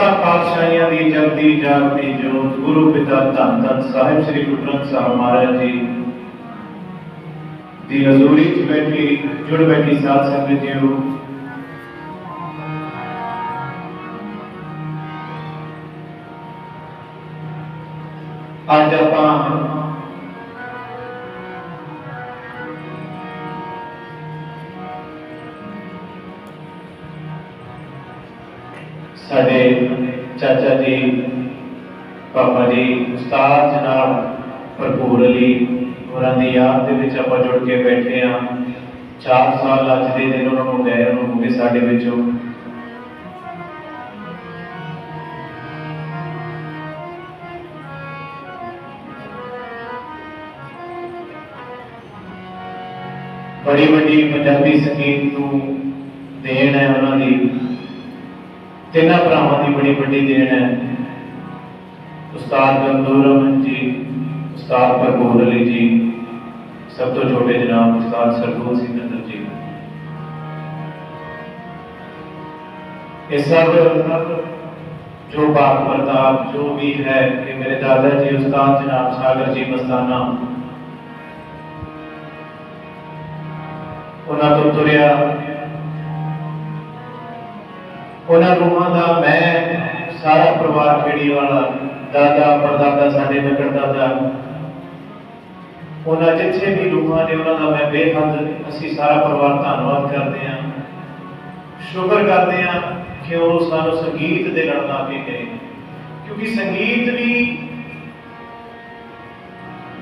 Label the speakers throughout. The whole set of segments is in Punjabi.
Speaker 1: ਦਸਾਂ ਪਾਤਸ਼ਾਹੀਆਂ ਦੀ ਜਗਦੀ ਜਾਗਦੀ ਜੋਤ ਗੁਰੂ ਪਿਤਾ ਧੰਨ ਧੰਨ ਸਾਹਿਬ ਸ੍ਰੀ ਗੁਰੂ ਗ੍ਰੰਥ ਸਾਹਿਬ ਮਹਾਰਾਜ ਜੀ ਦੀ ਹਜ਼ੂਰੀ 'ਚ ਬੈਠੀ ਜੁੜ ਬੈਠੀ ਸਾਧ ਸੰਗਤ ਜੀਓ ਅੱਜ ਆਪਾਂ ਸਾਡੇ ਚਾਚਾ ਜੀ, ਪਾਪਾ ਜੀ, ਉਸਤਾਦ ਜਨਾਬ ਭਰਪੂਰ ਅਲੀ ਹੋਰਾਂ ਦੀ ਯਾਦ ਦੇ ਵਿੱਚ ਆਪਾਂ ਜੁੜ ਕੇ ਬੈਠੇ ਆ 4 ਸਾਲ ਅੱਜ ਦੇ ਦਿਨ ਉਹਨਾਂ ਨੂੰ ਗਏ, ਉਹਨਾਂ ਨੂੰ ਵੀ ਸਾਡੇ ਵਿੱਚੋਂ। ਬੜੀ ਵੱਡੀ ਪੰਜਾਬੀ ਸੰਗੀਤ ਨੂੰ ਦੇਣ ਹੈ ਉਹਨਾਂ ਦੀ ਤਿੰਨਾਂ ਭਰਾਵਾਂ ਦੀ ਬੜੀ ਵੱਡੀ ਦੇਣ ਹੈ। ਉਸਤਾਦ ਗੰਦੂਰ ਜੀ, ਉਸਤਾਦ ਭਰਪੂਰ ਅਲੀ ਜੀ, ਸਭ ਤੋਂ ਛੋਟੇ ਜਨਾਬ ਉਸਤਾਦ ਸਰਦੂਲ ਸਿੰਘ ਨੰਦਰ ਜੀ। ਇਹ ਸਭ ਜੋ ਬਾਪ ਪ੍ਰਤਾਪ, ਜੋ ਵੀ ਹੈ ਕਿ ਮੇਰੇ ਦਾਦਾ ਜੀ, ਉਸਤਾਦ ਜਨਾਬ ਸਾਗਰ ਜੀ ਮਸਤਾਨਾ। ਉਹਨਾਂ ਤੋਂ ਤੁਰਿਆ ਉਹਨਾਂ ਰੂਹਾਂ ਦਾ ਮੈਂ, ਸਾਰਾ ਪਰਿਵਾਰ ਖੇੜੀ ਵਾਲਾ, ਦਾਦਾ ਪਰਦਾਦਾ ਸਾਡੇ ਨਗਰ ਦਾਦਾ, ਉਹਨਾਂ ਜਿੱਥੇ ਵੀ ਰੂਹਾਂ ਨੇ, ਉਹਨਾਂ ਦਾ ਮੈਂ ਬੇਹੱਦ, ਅਸੀਂ ਸਾਰਾ ਪਰਿਵਾਰ ਧੰਨਵਾਦ ਕਰਦੇ ਹਾਂ। ਸ਼ੁਕਰ ਕਰਦੇ ਹਾਂ ਕਿ ਉਹ ਸਾਨੂੰ ਸੰਗੀਤ ਦੇ ਨਾਲ ਲਾ ਕੇ ਗਏ। ਕਿਉਂਕਿ ਸੰਗੀਤ ਵੀ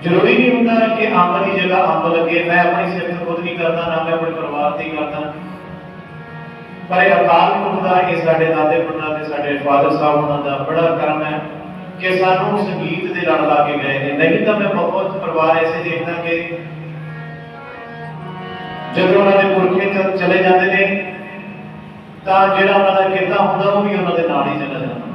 Speaker 1: ਜ਼ਰੂਰੀ ਨਹੀਂ ਹੁੰਦਾ ਕਿ ਅੰਬ ਦੀ ਜਗ੍ਹਾ ਅੰਬ ਲੱਗੇ। ਮੈਂ ਆਪਣੀ ਸਿਫਤ ਖੁਦ ਨਹੀਂ ਕਰਦਾ, ਨਾ ਮੈਂ ਆਪਣੇ ਪਰਿਵਾਰ ਦੀ ਕਰਦਾ। پر اقال کو دا کہ ساڈے دادے پڑھنا تے ساڈے فادر صاحب ہونا دا بڑا کرم ہے کہ سانوں سنگیت دے لڑا لا کے گئے ہیں نہیں تو میں بہت پروار ایسے دیکھنا کہ جب انہوں نے پرکے چلے جاتے نے تا جڑا انہوں نے کہتا ہوں دا او بھی انہوں نے ناڑی چلے جاتے جاندا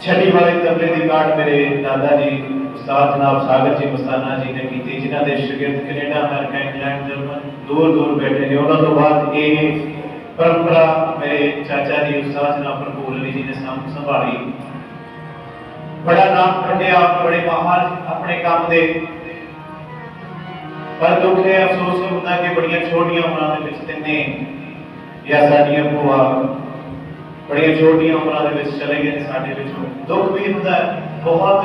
Speaker 1: چھٹی والے تبلے دی کاٹ میرے دادا جی ਉਸਤਾਦ ਜਨਾਬ ਸਾਗਰ ਜੀ ਮਸਤਾਨਾ ਜੀ ਨੇ ਕੀਤੀ, ਜਿਨ੍ਹਾਂ ਦੇ ਸ਼ਾਗਿਰਦ ਕੈਨੇਡਾ, ਅਮਰੀਕਾ, ਇੰਗਲੈਂਡ, ਜਰਮਨ ਦੂਰ ਦੂਰ ਬੈਠੇ ਨੇ। ਉਹਨਾਂ ਤੋਂ ਬਾਅਦ ਇਹ ਪਰੰਪਰਾ ਮੇਰੇ ਚਾਚਾ ਜੀ, ਉਸਤਾਦ ਜਨਾਬ ਪ੍ਰਭੂਲ ਅਲੀ ਜੀ ਨੇ ਸੰਭਾਲੀ। ਬੜਾ ਨਾਮ ਕੱਢਿਆ ਬੜੇ ਮਾਹਰ ਆਪਣੇ ਕੰਮ ਦੇ। ਪਰ ਦੁੱਖ ਹੈ, ਅਫਸੋਸ ਹੁੰਦਾ ਕਿ ਬੜੀਆਂ ਛੋਟੀਆਂ ਉਮਰਾਂ ਦੇ ਵਿੱਚ ਤਿੰਨੇ ਜਾਂ ਸਾਡੀਆਂ ਭੂਆ ਬੜੀਆਂ ਛੋਟੀਆਂ ਉਮਰਾਂ ਦੇ ਵਿੱਚ ਚਲੇ ਗਏ ਸਾਡੇ ਵਿੱਚੋਂ। ਦੁੱਖ ਵੀ ਹੁੰਦਾ ਬਹੁਤ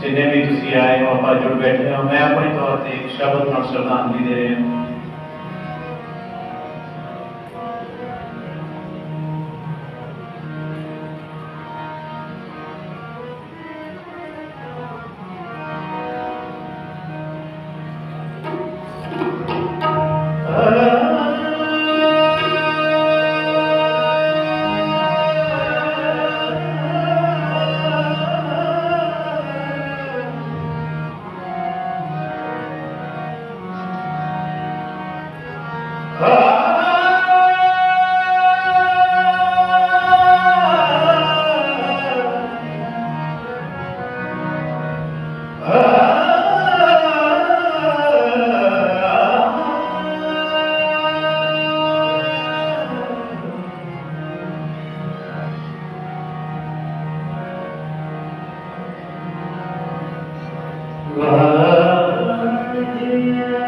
Speaker 1: ਜਿੰਨੇ ਵੀ ਤੁਸੀਂ ਆਏ ਹੋ, ਆਪਾਂ ਜੁੜ ਬੈਠੇ ਹੋ। ਮੈਂ ਆਪਣੇ ਤੌਰ ਤੇ ਸ਼ਬਦ ਨਾਲ ਸ਼ਰਧਾਂਜਲੀ ਦੇ ਰਿਹਾ ਹਾਂ Thank you.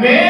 Speaker 1: Man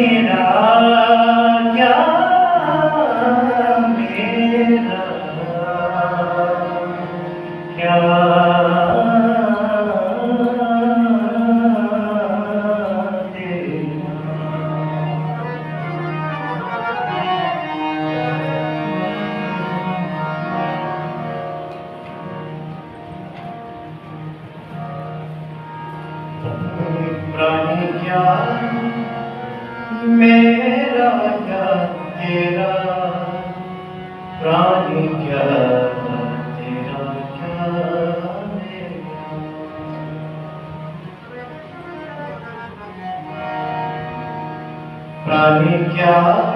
Speaker 1: Amen. Uh, تیرا رانی کیا تیرا کیا میرا رانی کیا